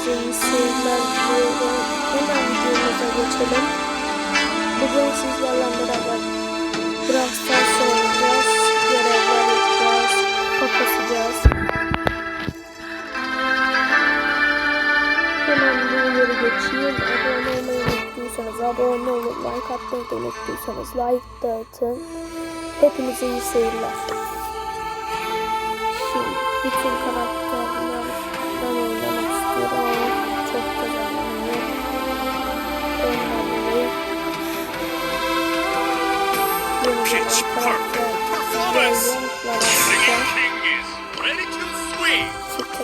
Hepinize iyi seyirler diliyorum. Hemen videomuza geçelim. Bugün sizlerle beraber Brawl Stars oynayacağız. Görevler yapacağız. Kapatacağız. Hemen videoları geçeyim. Abone olmayı unuttuysanız abone olun. Like atmayı da unuttuysanız like da atın. Hepinize iyi seyirler. Şimdi bütün karakterler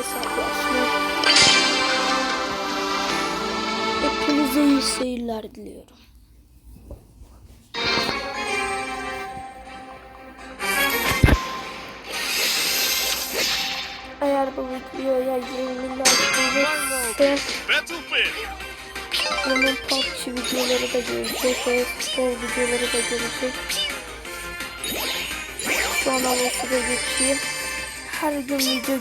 hesaplaşma. Hepinize iyi seyirler diliyorum. Eğer bu videoya 20 like gelirse onun PUBG videoları da gelecek ve futbol videoları da gelecek. Şu an havası da geçeyim. Her gün video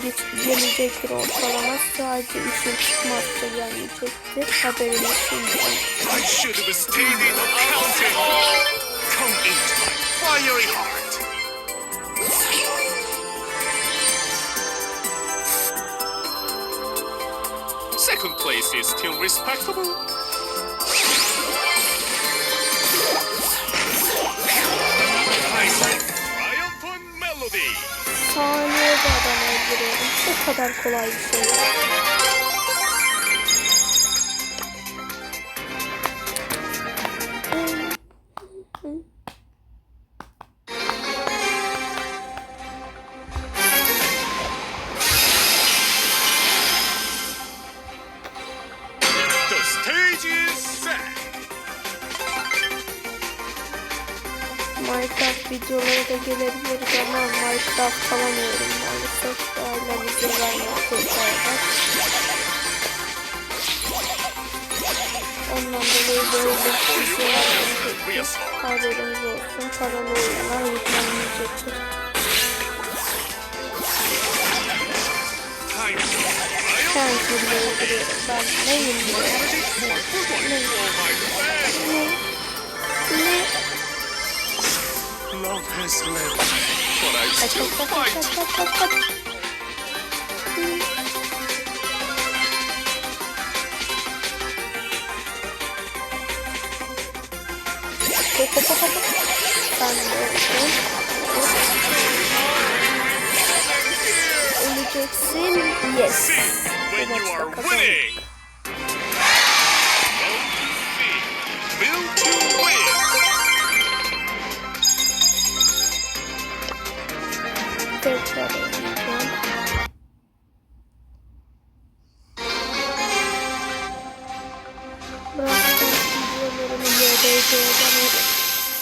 gelecektir ortalama. Sadece işin çıkmazsa gelmeyecektir. Haberiniz şimdiden. I should have stayed in accounting. Come into my fiery heart. Second place is still respectable. Saniyede adam öldürüyorum. O kadar kolay bir şey. Minecraft videoları da gelebilir ama Minecraft alamıyorum maalesef. Ailem izin vermiyor kurtarlar. Ondan dolayı böyle bir şey. Haberiniz olsun. Paralı oyunlar yüklenmeyecektir. Ben şimdi öldürüyorum. Ben neyim bu? Ne? promised land, but I still fight. Yes. See when you are winning. YDC'den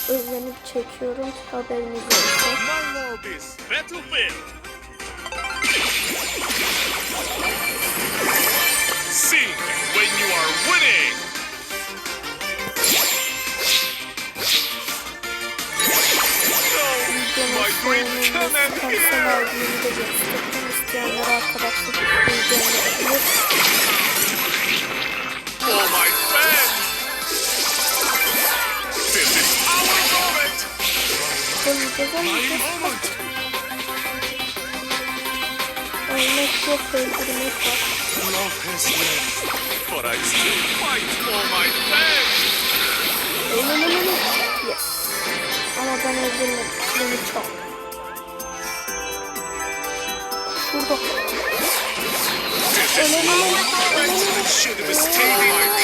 özenip çekiyorum. Haberiniz olsun. Dream can end Kanser here. aldığını da gösterdim. İsteyenler arkadaşlık izleyebilir. For my fans. This is our moment. Oynayacağız ama My moment. ölmek yok, öldürmek var. Love has left, but I still fight for my fans. Ölümünü. Yes. Ama ben öldürmedim. Beni çok. İn my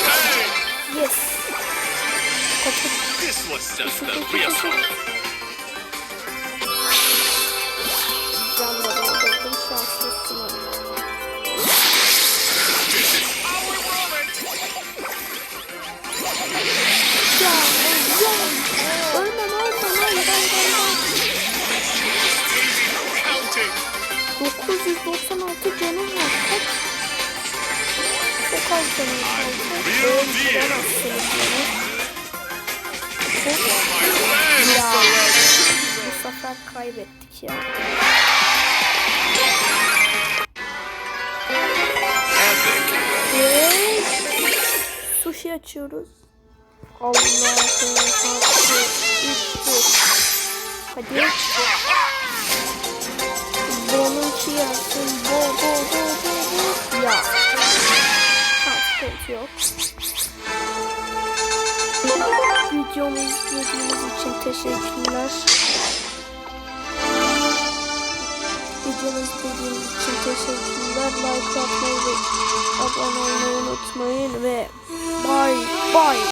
country. Yes. Kaçır. 996 canım var. Kaç? Çok az canım kaldı. Öldüremezsiniz beni. Ya. Bu sefer kaybettik ya. Şey açıyoruz. Allah'ım üçtür. Hadi. Bonun şey yapsın. Bo bo bo bo bo. Ya. Sıkıntı yok. Videomu izlediğiniz için teşekkürler. Videomu izlediğiniz için teşekkürler. Like atmayı ve abone olmayı unutmayın ve bye bye.